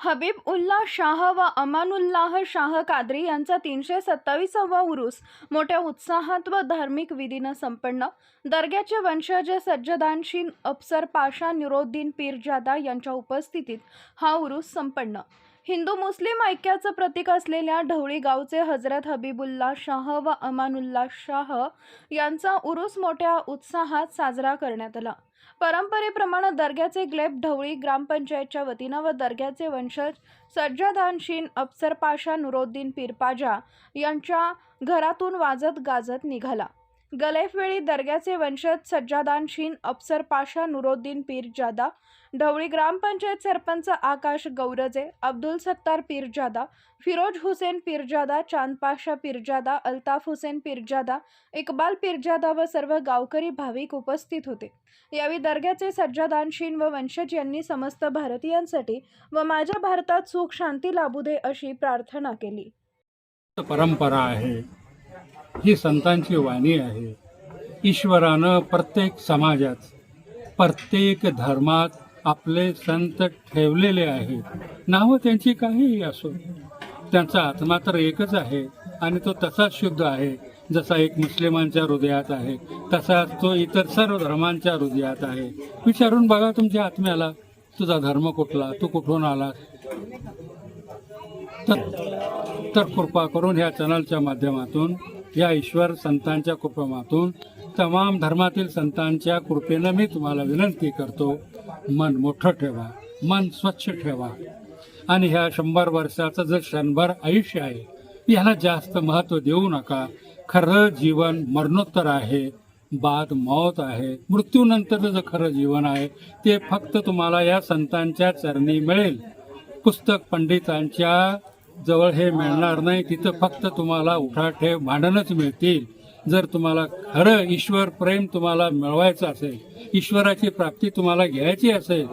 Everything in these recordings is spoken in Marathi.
हबीब उल्लाह शाह व अमानुल्लाह शाह कादरी यांचा तीनशे सत्तावीसावा उरूस मोठ्या उत्साहात व धार्मिक विधीनं संपन्न. दर्ग्याचे वंशज सज्जदानशीन अफसर पाशा निरोद्दीन पीरजादा यांच्या उपस्थितीत हा उरूस संपन्न. हिंदू मुस्लिम ऐक्याचं प्रतीक असलेल्या ढवळी गावचे हजरत हबीबुल्लाह शाह व अमानुल्ला शाह यांचा उरूस मोठ्या उत्साहात साजरा करण्यात आला. परंपरेप्रमाणे दर्ग्याचे ग्लेब ढवळी ग्रामपंचायतच्या वतीनं व दर्ग्याचे वंशज सज्जादानशीन अफसर पाशा नुरोद्दीन पीरपाजा यांच्या घरातून वाजत गाजत निघाला. गलेफवेळी दर्ग्याचे वंशज सज्जादानशीन अफसर पाशा नुरोद्दीन पीरजादा ढवळी ग्रामपंचायत सरपंच आकाश गौरजे अब्दुल सत्तार पीरजादा फिरोज हुसेन पीरजादा चांदपाशा पीरजादा अल्ताफ हुसेन पीरजादा इकबाल पीरजादा व सर्व गावकरी भाविक उपस्थित होते. यावेळी दर्ग्याचे सज्जादानशीन व वंशज यांनी समस्त भारतीयांसाठी व माझ्या भारतात सुख शांती लाभू दे अशी प्रार्थना केली. परंपरा आहे. ही संतांची वाणी आहे. ईश्वरानं प्रत्येक समाजात प्रत्येक धर्मात आपले संत ठेवलेले आहेत. नावं त्यांची काहीही असो त्यांचा आत्मा तर एकच आहे आणि तो तसाच शुद्ध आहे जसा एक मुस्लिमांच्या हृदयात आहे तसाच तो इतर सर्व धर्मांच्या हृदयात आहे. विचारून बघा तुमच्या आत्म्याला तुझा धर्म कुठला तू कुठून आलास? तर तर कृपा करून ह्या चॅनलच्या माध्यमातून या ईश्वर संतांच्या कृपेमातून तमाम धर्मातील संतांच्या कृपेनं मी तुम्हाला विनंती करतो मन मोठं ठेवा मन स्वच्छ ठेवा. आणि ह्या शंभर वर्षाचं जे क्षणभर आयुष्य आहे याला जास्त महत्त्व देऊ नका. खरं जीवन मरणोत्तर आहे बाद मौत आहे. मृत्यूनंतरचं जे खरं जीवन आहे ते फक्त तुम्हाला या संतांच्या चरणी मिळेल. पुस्तक पंडितांच्या जवळ हे मिळणार नाही तिथं फक्त तुम्हाला उठाठेव भांडणच मिळतील. जर तुम्हाला खरं ईश्वर प्रेम तुम्हाला मिळवायचं असेल ईश्वराची प्राप्ती तुम्हाला घ्यायची असेल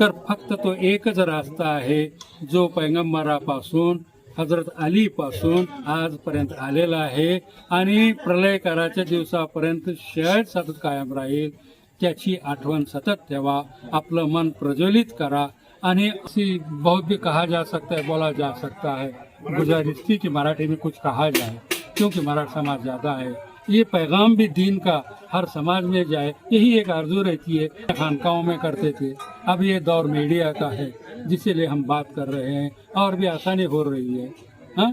तर फक्त तो एकच रास्ता आहे जो पैगंबरापासून हजरत अलीपासून आजपर्यंत आलेला आहे आणि प्रलयकाराच्या दिवसापर्यंत शायद सतत कायम राहील. त्याची आठवण सतत ठेवा आपलं मन प्रज्वलित करा ऐसी बहुत भी कहा जा सकता है, बोला जा सकता है। गुजारिश थी कि मराठी में कुछ कहा जाए, क्योंकि मराठा समाज ज़्यादा है। ये पैगाम भी दीन का हर समाज में जाए, यही एक आरज़ू रहती है खानकाओं में करते थे। अब ये दौर मीडिया का है जिसलिए हम बात कर रहे हैं, और भी आसानी हो रही है। हाँ?